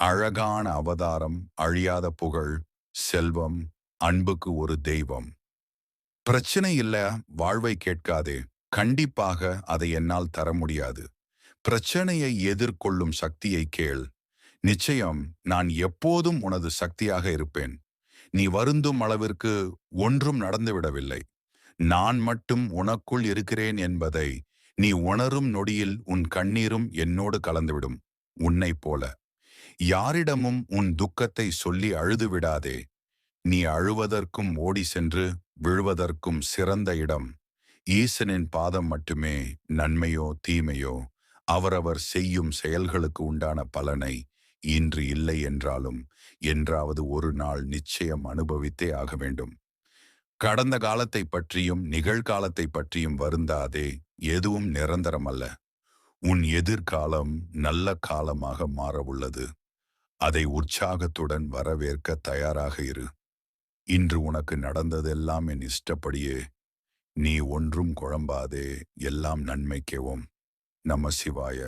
அழகான அவதாரம் அழியாத புகழ் செல்வம் அன்புக்கு ஒரு தெய்வம். பிரச்சனை இல்ல வாழ்வை கேட்காதே. கண்டிப்பாக அதை என்னால் தர முடியாது. பிரச்சனையை எதிர்கொள்ளும் சக்தியை கேள். நிச்சயம் நான் எப்போதும் உனது சக்தியாக இருப்பேன். நீ வருந்தும் அளவிற்கு ஒன்றும் நடந்துவிடவில்லை நான் மட்டும் உனக்குள் இருக்கிறேன் என்பதை நீ உணரும் நொடியில் உன் கண்ணீரும் என்னோடு கலந்துவிடும். உன்னைப் போல. யாரிடமும் உன் துக்கத்தை சொல்லி அழுது விடாதே நீ அழுவதற்கும் ஓடி சென்று விழுவதற்கும் சிறந்த இடம். ஈசனின் பாதம் மட்டுமே நன்மையோ தீமையோ அவரவர் செய்யும் செயல்களுக்கு உண்டான பலனை இன்று இல்லை என்றாலும் என்றாவது ஒரு நாள் நிச்சயம் அனுபவித்தே ஆக வேண்டும். கடந்த காலத்தை பற்றியும் நிகழ்காலத்தை பற்றியும் வருந்தாதே எதுவும் நிரந்தரமல்ல. உன் எதிர்காலம் நல்ல காலமாக மாற உள்ளது அதை உற்சாகத்துடன் வரவேற்க தயாராக இரு. இன்று உனக்கு நடந்ததெல்லாம் என் இஷ்டப்படியே. நீ ஒன்றும் குழம்பாதே. எல்லாம் நன்மைக்கேவும் நம சிவாய.